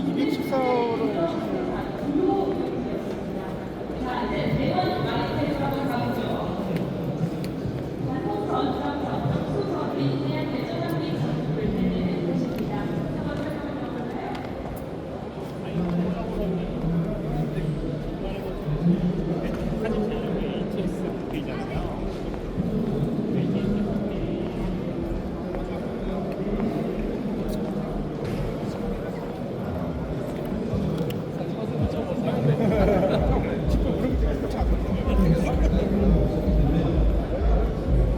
214로 오시는